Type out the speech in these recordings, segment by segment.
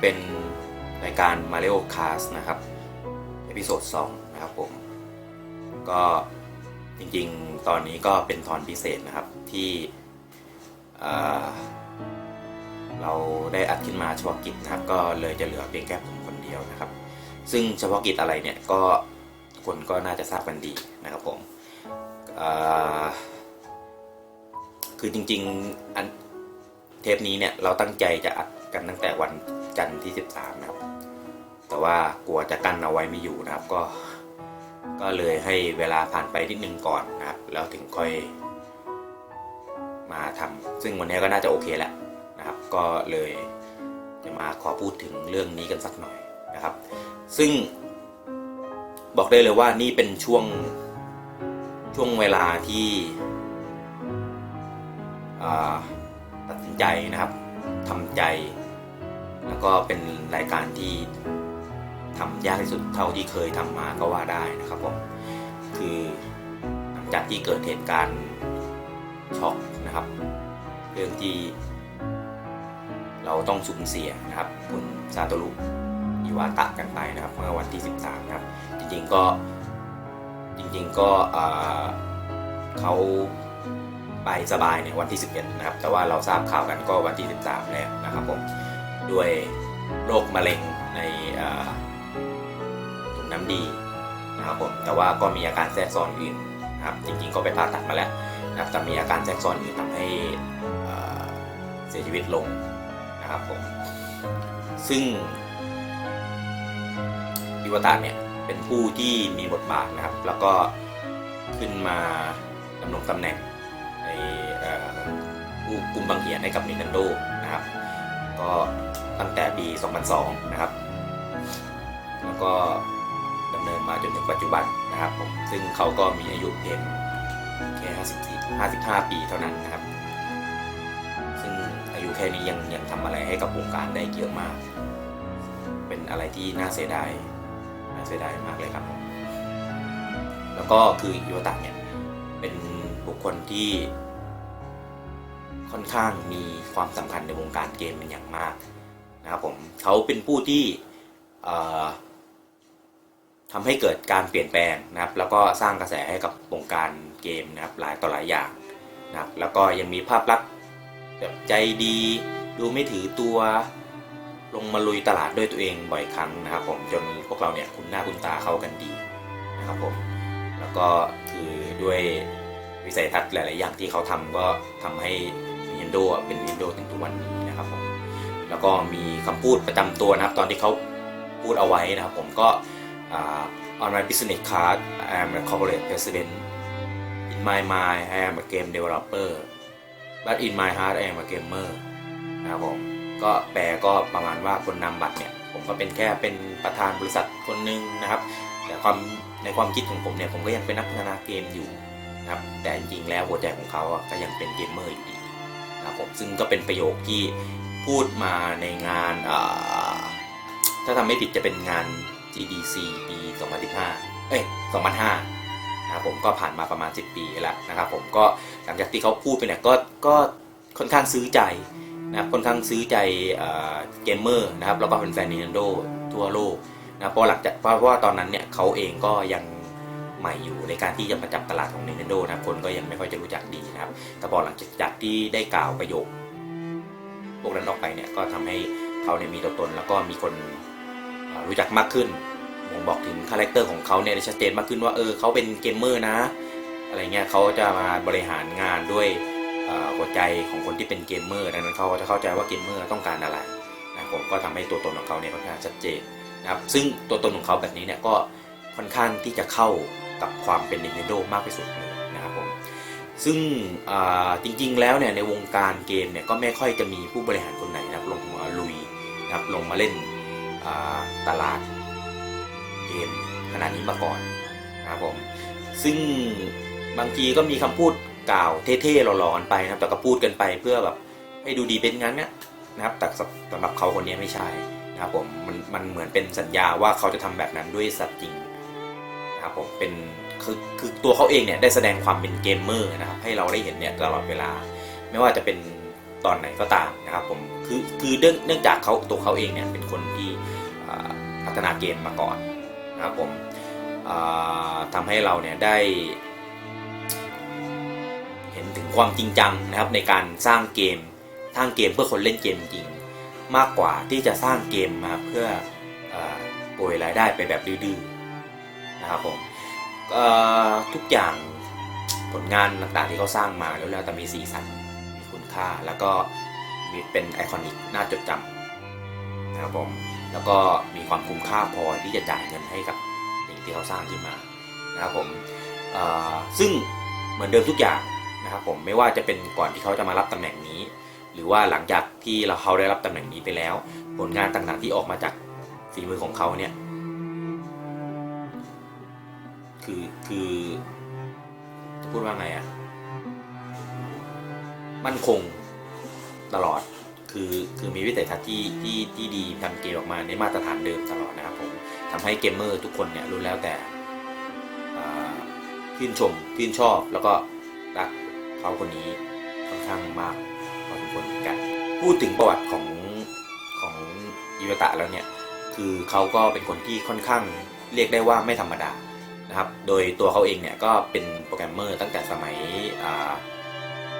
เป็นรายการ Mario Cast นะครับเอพิโซด2นะครับผม ก็จริงๆ ตอนนี้ก็เป็นตอนพิเศษนะครับที่เเราได้อัดขึ้นมาเฉพาะกิจนะครับ ก็เลยจะเหลือเพียงแค่ผมคนเดียวนะครับ ซึ่งเฉพาะกิจอะไรเนี่ยก็คนก็น่าจะทราบกันดีนะครับผมคือจริงๆอันเทปนี้เนี่ยเราตั้งใจจะอัดกันตั้งแต่วัน จันทร์ที่ 13 นะครับ แต่ว่ากลัวจะกั้นเอาไว้ไม่อยู่นะครับ ก็ ก็เลยให้เวลาผ่านไปนิดนึงก่อนนะครับ แล้วถึงค่อย มาทำซึ่งวันนี้ก็น่าจะโอเคแล้วนะครับ ก็เลยจะมาขอพูดถึงเรื่องนี้กันสักหน่อยนะครับ ซึ่งบอกได้เลยว่านี่เป็นช่วงช่วงเวลาที่ตัดสินใจนะครับทำใจ แล้วก็เป็นรายการที่ทำยากที่สุดเท่าที่เคยทำมาก็ว่าได้นะครับผมคือหลังจากที่เกิดเหตุการณ์ช็อกนะครับ เรื่องที่เราต้องสูญเสียนะครับ คุณซาโตรุอิวาตะกันไปนะครับเมื่อวันที่ 13 ครับ จริงๆก็จริงๆก็เขาไปสบายในวันที่ 11 นะครับ แต่ว่าเราทราบข่าวกันก็วันที่ 13 แล้วนะครับผม ด้วยโรคมะเร็งในถุงน้ำดีนะครับผมแต่ว่าก็มีอาการแทรกซ้อนอื่นนะครับจริงๆก็ไปผ่าตัดมาแล้วนะครับแต่มีอาการแทรกซ้อนอื่นทำให้เสียชีวิตลงนะครับผมซึ่งอิวตาเนี่ยเป็นผู้ที่มีบทบาทนะครับ แล้วก็ขึ้นมาดำรงตำแหน่งในผู้กุมบังเหียนให้กับ Nintendo นะครับ ก็ ตั้งแต่ปี 2002 นะครับ แล้วก็ดำเนินมาจนถึงปัจจุบันนะครับผมซึ่งเขาก็มีอายุเพียงแค่54 55 ปีเท่านั้นนะครับ ซึ่งอายุแค่นี้ยังยังทำอะไรให้กับวงการได้เยอะมาก เป็นอะไรที่น่าเสียดายน่าเสียดายมากเลยครับผมแล้วก็คืออิวตะเนี่ยเป็นบุคคลที่ค่อนข้างมีความสำคัญในวงการเกมเป็นอย่างมาก นะครับผมเขาเป็นผู้ที่เอ่อทำให้เกิดการเปลี่ยนแปลงนะครับ แล้วก็สร้างกระแสให้กับวงการเกมนะครับหลายต่อหลายอย่างนะครับ แล้วก็ยังมีภาพลักษณ์แบบใจดีดูไม่ถือตัวลงมาลุยตลาดด้วยตัวเองบ่อยครั้งนะครับ ผมจนพวกเราเนี่ยคุ้นหน้าคุ้นตาเข้ากันดีนะครับผมแล้วก็คือด้วยวิสัยทัศน์หลาย ๆ อย่างที่เขาทำก็ทำให้ Nintendo เป็น Nintendo ถึงทุกวันนี้ แล้วก็มีคำพูดประจำตัวนะครับ ตอนที่เขาพูดเอาไว้นะครับ ผมก็อ่า on my business card I am a corporate president in my mind I am a game developer but in my heart I am a gamer นะครับผมก็แปลก็ประมาณว่าคนนำบัตรเนี่ย ผมก็เป็นแค่เป็นประธานบริษัทคนหนึ่งนะครับ แต่ความในความคิดของผมเนี่ย ผมก็ยังเป็นนักพัฒนาเกมอยู่นะครับ แต่จริงๆแล้วหัวใจของเขาอะก็ยังเป็นเกมเมอร์อยู่ดีนะครับผมซึ่งก็เป็นประโยคที่ พูดมาในงานถ้าทำไม่ผิดจะเป็นงาน GDC ปี 2015 เอ้ย 2005นะครับผมก็ผ่านมาประมาณ 10 ปีแล้วนะครับผมก็หลังจากที่เขาพูดไปเนี่ยก็ก็ค่อนข้างซื้อใจนะครับค่อนข้างซื้อใจเเกมเมอร์นะครับแล้วก็เป็นแฟน Nintendo ทั่วโลกนะเพราะหลังจากเพราะว่าตอนนั้นเนี่ยเขาเองก็ยังใหม่อยู่ในการที่จะมาจับตลาดของ Nintendo นะคนก็ยังไม่ค่อยจะรู้จักดีนะครับแต่พอหลังจากที่ได้กล่าวประโยค วกนั้นออกไปเนี่ยก็ทำให้เขาเนี่ยมีตัวตน แล้วก็มีคนรู้จักมากขึ้นผมบอกถึงคาแรคเตอร์ของเขาเนี่ยชัดเจนมากขึ้นว่าเออเขาเป็นเกมเมอร์นะ อะไรเงี้ยเขาจะมาบริหารงานด้วยหัวใจของคนที่เป็นเกมเมอร์ดังนั้นเขาก็จะเข้าใจว่าเกมเมอร์ต้องการอะไรนะผมก็ทำให้ตัวตนของเขาเนี่ยค่อนข้างชัดเจนนะครับซึ่งตัวตนของเขาแบบนี้เนี่ยก็ค่อนข้างที่จะเข้ากับความเป็น Nintendo มากที่สุด ซึ่งจริงๆ แล้วเนี่ยในวงการเกมเนี่ยก็ไม่ค่อยจะมีผู้บริหารคนไหนนะครับลงมาลุยนะครับลงมาเล่นตลาดเกมขนาดนี้มาก่อนนะครับผมซึ่งบางทีก็มีคำพูดกล่าวเท่ๆหล่อๆกันไปนะครับแต่ก็พูดกันไปเพื่อแบบให้ดูดีเป็นงั้นเนี่ยนะครับแต่สำหรับเขาคนนี้ไม่ใช่นะครับผมมันมันเหมือนเป็นสัญญาว่าเขาจะทำแบบนั้นด้วยสัตว์จริงนะครับผมเป็น คือคือตัวเขาเองเนี่ยได้แสดงความเป็นเกมเมอร์นะครับให้เราได้เห็นเนี่ยตลอดเวลา ไม่ว่าจะเป็นตอนไหนก็ตามนะครับผมคือคือเนื่องเนื่องจากเขาตัวเขาเองเนี่ยเป็นคนที่พัฒนาเกมมาก่อนนะครับผมอ่าทำให้เราเนี่ยได้ เห็นถึงความจริงจังนะครับในการสร้างเกมสร้างเกมเพื่อคนเล่นเกมจริง มากกว่าที่จะสร้างเกมมาเพื่อโปรยรายได้ไปแบบดื้อๆนะครับผม ทุกอย่างผลงานต่างๆที่เขาสร้างมาแล้วแล้วแต่มีสีสันมีคุณค่าแล้วก็มีเป็นไอคอนิกน่าจดจำนะครับผมแล้วก็มีความคุ้มค่าพอที่จะจ่ายเงินให้กับสิ่งที่เขาสร้างขึ้นมานะครับผมซึ่งเหมือนเดิมทุกอย่างนะครับผมไม่ว่าจะเป็นก่อนที่เขาจะมารับตำแหน่งนี้ หรือว่าหลังจากที่เราเขาได้รับตำแหน่งนี้ไปแล้ว ผลงานต่างๆที่ออกมาจากฝีมือของเขาเนี่ย คือคือจะพูดว่าไงอะมั่นคงตลอดคือคือมีวิสัยทัศน์ที่ที่ที่ดีทำเกมออกมาในมาตรฐานเดิมตลอดนะครับผมทำให้เกมเมอร์ทุกคนเนี่ยรู้แล้วแต่อ่าชื่นชมชื่นชอบแล้วก็รักเขาคนนี้ค่อนข้างมากพอสมควรเหมือนกัน พูดถึงประวัติของของอิวตะแล้วเนี่ย คือเขาก็เป็นคนที่ค่อนข้างเรียกได้ว่าไม่ธรรมดา นะครับ โดยตัวเขาเองเนี่ยก็เป็นโปรแกรมเมอร์ตั้งแต่สมัย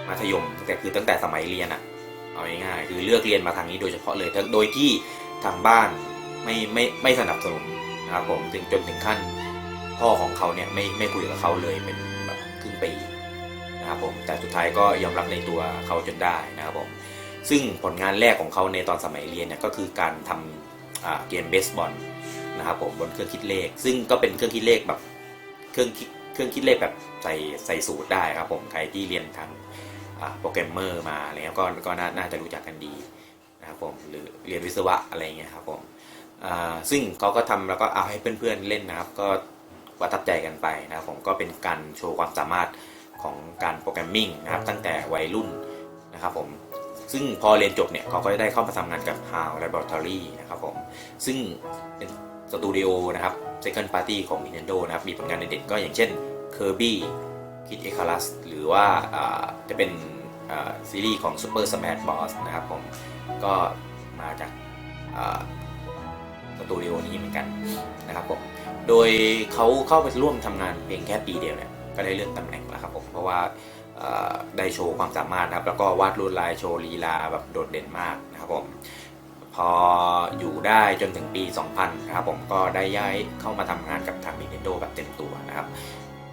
มัธยมตั้งแต่คือตั้งแต่สมัยเรียนอะเอาง่ายๆคือเลือกเรียนมาทางนี้โดยเฉพาะเลยโดยที่ทางบ้านไม่ไม่ไม่สนับสนุนนะครับผมถึงจนถึงขั้นพ่อของเขาเนี่ยไม่ไม่คุยกับเขาเลยเป็นแบบครึ่งปีนะครับผมแต่สุดท้ายก็ยอมรับในตัวเขาจนได้นะครับผมซึ่งผลงานแรกของเขาในตอนสมัยเรียนเนี่ยก็คือการทำเกมเบสบอลนะครับผมบนเครื่องคิดเลข ซึ่งก็เป็นเครื่องคิดเลขแบบ เครื่องคิดเครื่องคิดเลขแบบใส่ใส่สูตรได้ครับผมใครที่เรียนทางอ่าโปรแกรมเมอร์มาอะไรเงี้ยก็ก็น่าน่าจะรู้จักกันดีนะครับผมหรือเรียนวิศวะอะไรเงี้ยครับผมอ่าซึ่งเขาก็ทำแล้วก็เอาให้เพื่อนๆเล่นนะครับ ก็ประทับใจกันไปนะครับผมก็เป็นการโชว์ความสามารถของการโปรแกรมมิ่งนะครับตั้งแต่วัยรุ่นนะครับผมซึ่งพอเรียนจบเนี่ยเขาก็ได้เข้ามาทำงานกับ HAL Laboratory นะครับผมซึ่งเป็นสตูดิโอนะครับ Second Party ของ Nintendo นะครับ มีผลงานเด่นๆก็อย่างเช่น Kirby Kid Icarus หรือว่าจะเป็นซีรีส์ของ Super Smash Bros นะครับผมก็มาจากสตูดิโอนี้เหมือนกันนะครับผม โดยเขาเข้าไปร่วมทำงานเพียงแค่ปีเดียวเนี่ย ก็ได้เลื่อนตำแหน่งแล้วครับผม เพราะว่าได้โชว์ความสามารถนะครับ แล้วก็วาดลวดลายโชว์ลีลาแบบโดดเด่นมากนะครับผม พออยู่ได้จนถึงปี 2000นะครับผมก็ได้ย้ายเข้ามาทำงานกับทาง Nintendo แบบเต็มตัวนะครับ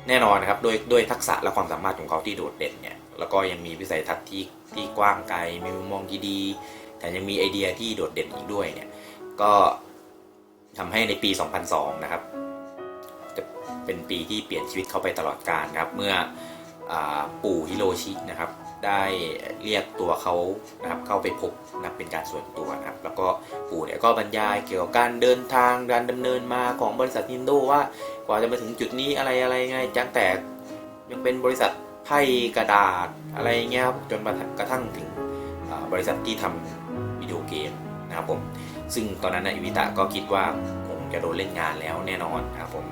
แน่นอนนะครับด้วยด้วยทักษะและความสามารถของเขาที่โดดเด่นเนี่ยแล้วก็ยังมีวิสัยทัศน์ที่ที่กว้างไกลมีมุมมองที่ดีแต่ยังมีไอเดียที่โดดเด่นอีกด้วยเนี่ยก็ทำให้ในปี 2002 นะครับ จะเป็นปีที่เปลี่ยนชีวิตเขาไปตลอดกาลครับ เมื่ออปู่ฮิโรชินะครับ ได้เรียกตัวเขานะครับเข้าไปพบนะบเป็นการส่วนตัวนะครับ แล้วก็ปู่เนี่ยก็บรรยายเกี่ยวกับการเดินทางการดำเนินมาของบริษัทนินโดว่ากว่าจะมาถึงจุดนี้อะไรอะไรไงจังแต่ยังเป็นบริษัทไพ่กระดาษอะไรเงี้ยครับจนมากระทั่งถึงบริษัทที่ทำวิดีโอเกมนะครับผมซึ่งตอนนั้นนะอิวิตะก็คิดว่าคงจะโดนเล่นงานแล้วแน่นอนนะครับผม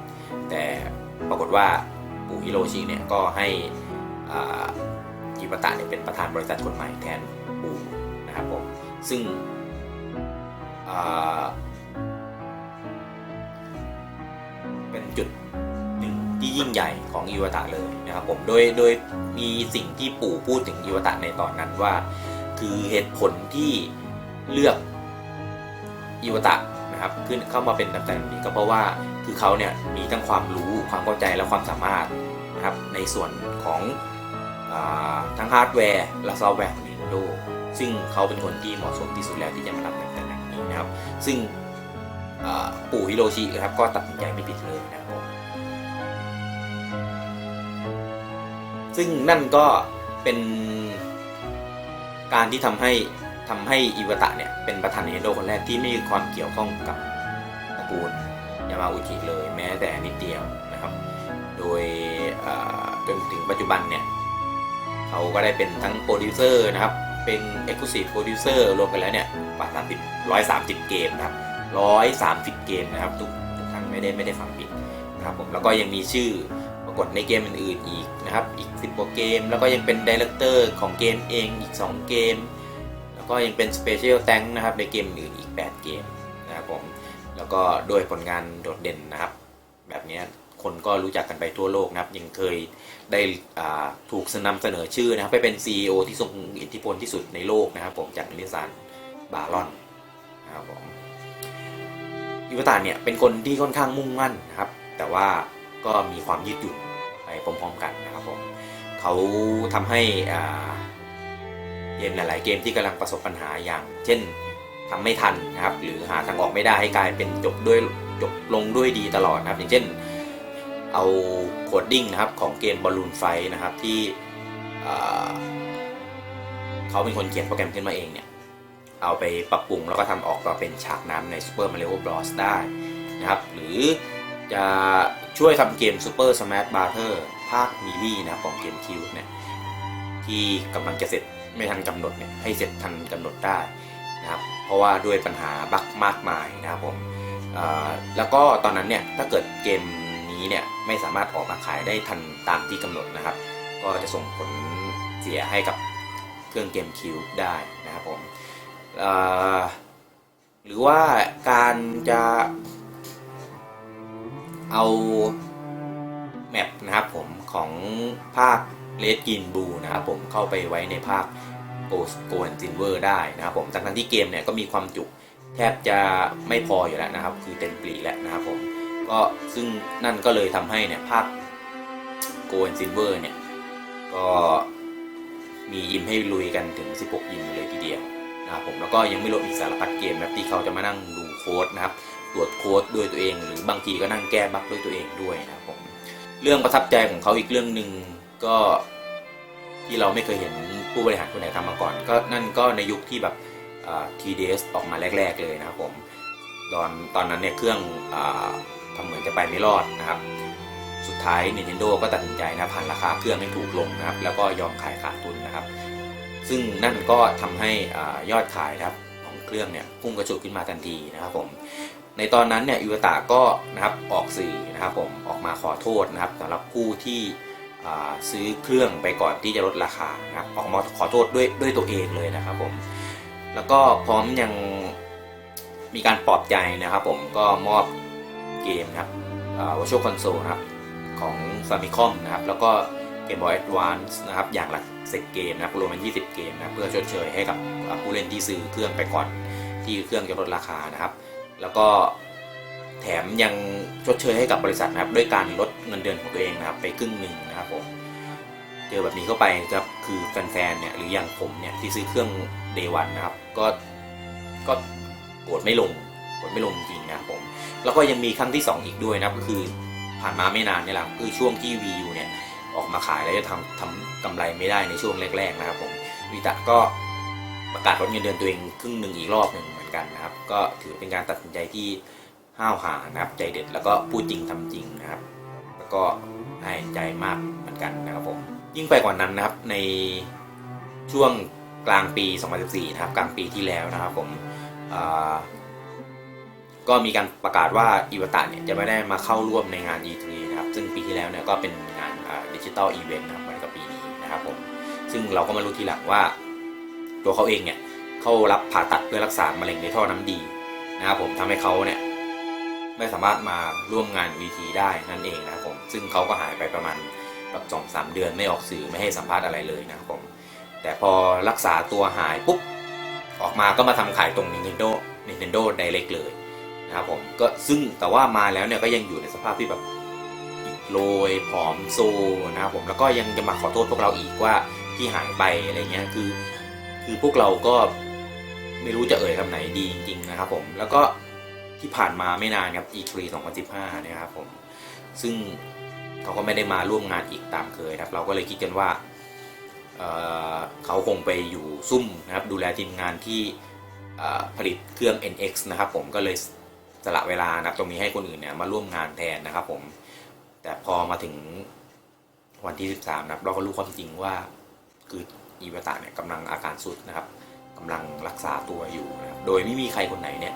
แต่ปรากฏว่าปู่ฮิโรชิเนี่ยก็ให้อ่า วตะเนี่ยเป็นประธานบริษัทคนใหม่แทนปู่นะครับผมซึ่งเป็นจุดหนึ่งที่ยิ่งใหญ่ของอิวตะเลยนะครับผมโดยโดยมีสิ่งที่ปู่พูดถึงอิวตะในตอนนั้นว่า คือเหตุผลที่เลือกอิวตะนะครับขึ้นเข้ามาเป็นตำแหน่งนี้ก็เพราะว่าคือเขาเนี่ยมีทั้งความรู้ความเข้าใจและความสามารถนะครับในส่วนของ ทั้งฮาร์ดแวร์และซอฟต์แวร์ของ Nintendo ซึ่งเขาเป็นคนที่เหมาะสมที่สุดแล้วที่จะมารับตำแหน่งนี้นะครับ ซึ่งปู่ฮิโรชิครับก็ตัดสินใจไม่ผิดเลยนะครับซึ่งนั่นก็เป็นการที่ทำให้ทำให้อิวาตะเนี่ยเป็นประธาน Nintendo คนแรกที่ไม่มีความเกี่ยวข้องกับตระกูลยามาอุจิเลยแม้แต่นิดเดียวนะครับ โดยจนถึงปัจจุบันเนี่ย เขาก็ได้เป็นทั้งโปรดิวเซอร์นะครับ เป็น Exclusive Producer รวมกันแล้วเนี่ยกว่า30 130 เกมนะครับ130 เกมนะครับทุกทุกครั้งไม่ได้ไม่ได้ฟังผิดนะครับผมแล้วก็ยังมีชื่อปรากฏในเกมอื่นๆอีกนะครับ อีก 10กว่าเกม แล้วก็ยังเป็นดีเลกเตอร์ของเกมเองอีก 2 เกม แล้วก็ยังเป็น Special Tank นะครับในเกมอื่นอีก 8 เกมนะครับผมแล้วก็โดยผลงานโดดเด่นนะครับ แบบนี้ คนก็รู้จักกันไปทั่วโลกนะครับ ยังเคยได้ถูกนำเสนอชื่อนะครับ ไปเป็น CEO ที่ทรงอิทธิพลที่สุดในโลกนะครับผมจากนิสสันบารอนนะครับผมอิวตาเนี่ยเป็นคนที่ค่อนข้างมุ่งมั่นนะครับ แต่ว่าก็มีความยืดหยุ่นไปพร้อมๆกันนะครับผมเขาทำให้เกมหลาย ๆ เกมที่กำลังประสบปัญหาอย่าง เช่นทำไม่ทันนะครับ หรือหาทางออกไม่ได้ให้กลายเป็นจบด้วยจบลงด้วยดีตลอดนะครับ อย่างเช่น เอาโคดดิ้งนะครับของเกมบอลลูนไฟนะครับที่เขาเป็นคนเขียนโปรแกรมขึ้นมาเองเนี่ย เอาไปปรับปรุงแล้วก็ทำออกมาเป็นฉากน้ำใน Super Mario Bros. ได้นะครับ หรือจะช่วยทำเกม Super Smash Bros. ภาคมิลี่นะครับของเกมคิวเนี่ยที่กำลังจะเสร็จไม่ทันกำหนดเนี่ยให้เสร็จทันกำหนดได้นะครับเพราะว่าด้วยปัญหาบั๊กมากมายนะครับผมแล้วก็ตอนนั้นเนี่ยถ้าเกิดเกม นี้เนี่ยไม่สามารถออกมาขายได้ทันตามที่กำหนดนะครับ ก็จะส่งผลเสียให้กับเครื่องเกมคิวได้นะครับผมหรือว่าการจะเอาแมปนะครับผมของภาคเลดกินบูนะครับผมเข้าไปไว้ในภาคโกสโกนซินเวอร์ได้นะครับผมทั้งที่เกมเนี่ยก็มีความจุแทบจะไม่พออยู่แล้วนะครับ คือเต็มปรีแล้วนะครับผม ก็ซึ่งนั่นก็เลยทำให้เนี่ยภาคโกนซินเวอร์เนี่ย ก็มียิมให้ลุยกันถึง 16 ยิมเลยทีเดียวนะครับผมแล้วก็ยังไม่รวมอีกสารพัดเกมแบบที่เขาจะมานั่งดูโค้ดนะครับตรวจโค้ดด้วยตัวเอง หรือบางทีก็นั่งแก้บั๊กด้วยตัวเองด้วยนะครับผมเรื่องประทับใจของเขาอีกเรื่องหนึ่งก็ที่เราไม่เคยเห็นผู้บริหารคนไหนทำมาก่อน ก็นั่นก็ในยุคที่แบบทีเดสออกมาแรก ๆ เลยนะครับผมตอนตอนนั้นเนี่ยเครื่อง เหมือนจะไปไม่รอดนะครับ สุดท้าย Nintendo ก็ตัดสินใจนะพันราคาเครื่องให้ถูกลงนะครับ แล้วก็ยอมขายขาดทุนนะครับ ซึ่งนั่นก็ทำให้ยอดขายนะครับของเครื่องเนี่ยพุ่งกระฉูดขึ้นมาทันทีนะครับผมในตอนนั้นเนี่ยอิวตาก็นะครับออกสื่อนะครับผมออกมาขอโทษนะครับสำหรับผู้ที่ซื้อเครื่องไปก่อนที่จะลดราคานะครับออกมาขอโทษด้วยด้วยตัวเองเลยนะครับผมแล้วก็พร้อมยังมีการปลอบใจนะครับผมก็มอบ เกมครับอ่า Virtual Console นะครับของ Famicom นะครับแล้วก็ Game Boy Advance นะครับอย่างละ10เกมนะครับรวมเป็น20 เกมนะเพื่อชดเชยให้กับผู้เล่นที่ซื้อเครื่องไปก่อนที่เครื่องจะลดราคานะครับ แล้วก็แถมยังชดเชยให้กับบริษัทนะครับด้วยการลดเงินเดือนของตัวเองนะครับไปครึ่งหนึ่งนะครับผมเจอแบบนี้เข้าไปครับคือแฟนๆเนี่ยหรืออย่างผมเนี่ยที่ซื้อเครื่อง Day วันนะครับก็ก็โกดไม่ลงโกดไม่ลงจริงนะครับผม แล้วก็ยังมีครั้งที่ 2 อีกด้วยนะครับก็คือผ่านมาไม่นานนี่แหละคือช่วงที่ VU เนี่ยออกมาขายแล้วจะทำทำกำไรไม่ได้ในช่วงแรก ๆ นะครับผมวิตะก็ประกาศลดเงินเดือนตัวเองครึ่งหนึ่งอีกรอบหนึ่งเหมือนกันนะครับ ก็ถือเป็นการตัดสินใจที่ห้าวหาญนะครับใจเด็ดแล้วก็พูดจริงทำจริงนะครับ แล้วก็ให้ใจมากเหมือนกันนะครับผมยิ่งไปกว่านั้นนะครับในช่วงกลางปี 2014 นะครับ กลางปีที่แล้วนะครับผม ก็มีการประกาศว่าอิวตาเนี่ยจะไม่ได้มาเข้าร่วมในงาน E3 นะครับ ซึ่งปีที่แล้วเนี่ยก็เป็นงานดิจิตอลอีเวนต์นะครับเหมือนกับปีนี้นะครับผม ซึ่งเราก็มารู้ทีหลังว่า ตัวเขาเองเนี่ยเข้ารับผ่าตัดเพื่อรักษามะเร็งในท่อน้ำดีนะครับผมทำให้เขาเนี่ยไม่สามารถมาร่วมงาน VT ได้นั่นเองนะครับผม ซึ่งเขาก็หายไปประมาณแบบสองสามเดือนไม่ออกสื่อไม่ให้สัมภาษณ์อะไรเลยนะครับผม แต่พอรักษาตัวหายปุ๊บออกมาก็มาทำขายตรง Nintendo Nintendo Direct เลย นะครับผมก็ซึ่งแต่ว่ามาแล้วเนี่ยก็ยังอยู่ในสภาพที่แบบอิดโรยผอมโซนะครับผมแล้วก็ยังจะมาขอโทษพวกเราอีกว่าที่หายไปอะไรเงี้ยคือ คือพวกเราก็ไม่รู้จะเอ่ยคำไหนดีจริงๆนะครับผมแล้วก็ที่ผ่านมาไม่นานครับ E3 2015นะครับผมซึ่งเขาก็ไม่ได้มาร่วมงานอีกตามเคยนะครับ เราก็เลยคิดกันว่าเเขาคงไปอยู่ซุ่มนะครับดูแลทีมงานที่ผลิตเครื่อง NX นะครับผมก็เลย สละเวลานะครับตรงนี้ให้คนอื่นเนี่ยมาร่วมงานแทนนะครับ ผม แต่พอมาถึงวันที่ 13 นะครับ เราก็รู้ความจริงว่าคืออีวตาเนี่ยกำลังอาการสุดนะครับกำลังรักษาตัวอยู่นะครับโดยไม่มีใครคนไหนเนี่ย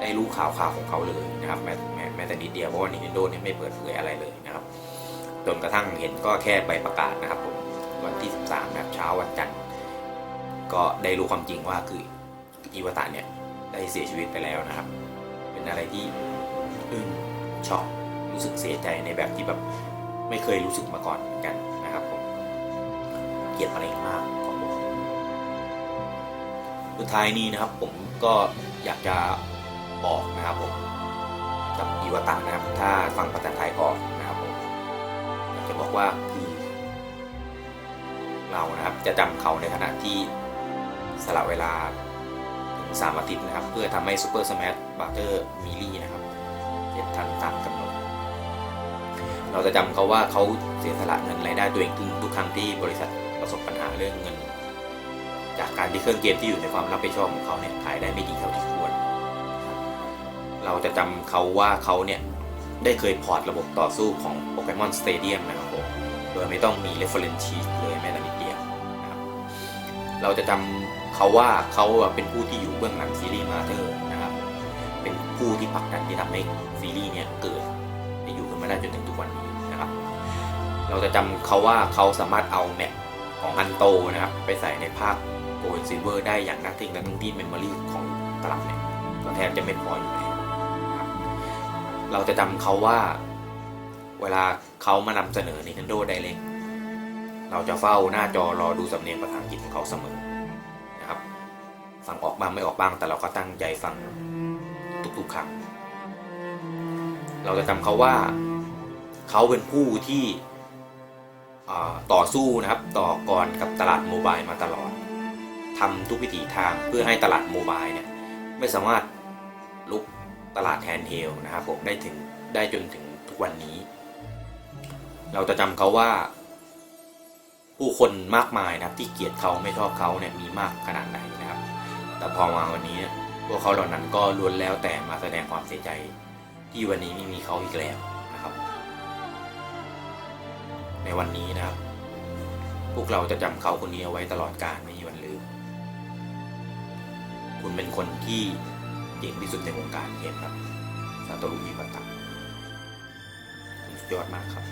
ได้รู้ข่าวข่าวของเขาเลยนะครับแม้แม้แม้แต่นิดเดียวเพราะว่า Nintendo เนี่ยไม่เปิดเผยอะไรเลยนะครับจนกระทั่งเห็นก็แค่ใบประกาศนะครับผมวันที่ 13 นะครับเช้าวันจันทร์ก็ได้รู้ความจริงว่าคืออิวตะเนี่ยได้เสียชีวิตไปแล้วนะครับ เป็นอะไรที่อึ้งช็อกรู้สึกเสียใจในแบบที่แบบไม่เคยรู้สึกมาก่อนเหมือนกันนะครับผมเกลียดมะเร็งมากของผมสุดท้ายนี้นะครับผมก็อยากจะบอกนะครับผมกับอิวตะนะครับ ถ้าฟังภาษาไทยออกนะครับผมอยากจะบอกว่าคือเรานะครับจะจำเขาในขณะที่สละเวลาถึง3อาทิตย์นะครับ เพื่อทำให้ซูเปอร์สมาร์ท บัตเตอร์มิลี่นะครับเสร็จทันตามกำหนด เราจะจำเขาว่าเขาเสียสละเงินรายได้ตัวเองทุกทุกครั้งที่บริษัทประสบปัญหาเรื่องเงิน จากการที่เครื่องเกมที่อยู่ในความรับผิดชอบของเขาเนี่ยขายได้ไม่ดีเท่าที่ควร เราจะจำเขาว่าเขาเนี่ยได้เคยพอร์ตระบบต่อสู้ของโปเกมอนสเตเดียมนะครับผมโดยไม่ต้องมี reference sheet เลยแม้แต่นิดเดียวนะครับ เราจะจำเขาว่าเขาเป็นผู้ที่อยู่เบื้องหลังซีรีส์มาเธอร์ ผู้ที่ผลักดันที่ทำให้ซีรีส์เนี่ยเกิดได้อยู่กันมาได้จนถึงทุกวันนี้นะครับ เราจะจำเขาว่าเขาสามารถเอาแมปของฮันโตนะครับไปใส่ในภาคโกลด์ซิลเวอร์ได้อย่างน่าทึ่งและทั้งที่เมมโมรีของตลับเนี่ยก็แทบจะไม่พออยู่แล้วนะเราจะจำเขาว่าเวลาเขามานำเสนอ Nintendo Direct เราจะเฝ้าหน้าจอรอดูสำเนียงภาษาอังกฤษของเขาเสมอนะครับฟังออกบ้างไม่ออกบ้างแต่เราก็ตั้งใจฟัง ทุกครั้ง เราจะจำเขาว่าเขาเป็นผู้ที่ต่อสู้นะครับต่อกรกับตลาดโมบายมาตลอดทำทุกวิถีทางเพื่อให้ตลาดโมบายเนี่ยไม่สามารถลุกตลาดแทนเทลนะครับผมได้ถึงได้จนถึงทุกวันนี้ เราจะจำเขาว่า ผู้คนมากมายนะครับที่เกลียดเขาไม่ชอบเขาเนี่ยมีมากขนาดไหนนะครับ แต่พอมาวันนี้เนี่ย พวกเขาเหล่านั้นก็ล้วนแล้วแต่มาแสดงความเสียใจ ที่วันนี้ไม่มีเขาอีกแล้วนะครับ ในวันนี้นะครับ พวกเราจะจำเขาคนนี้เอาไว้ตลอดกาลไม่มีวันลืม คุณเป็นคนที่เก่งที่สุดในวงการเกมครับซาโตรุอิวาตะสุดยอดมากครับ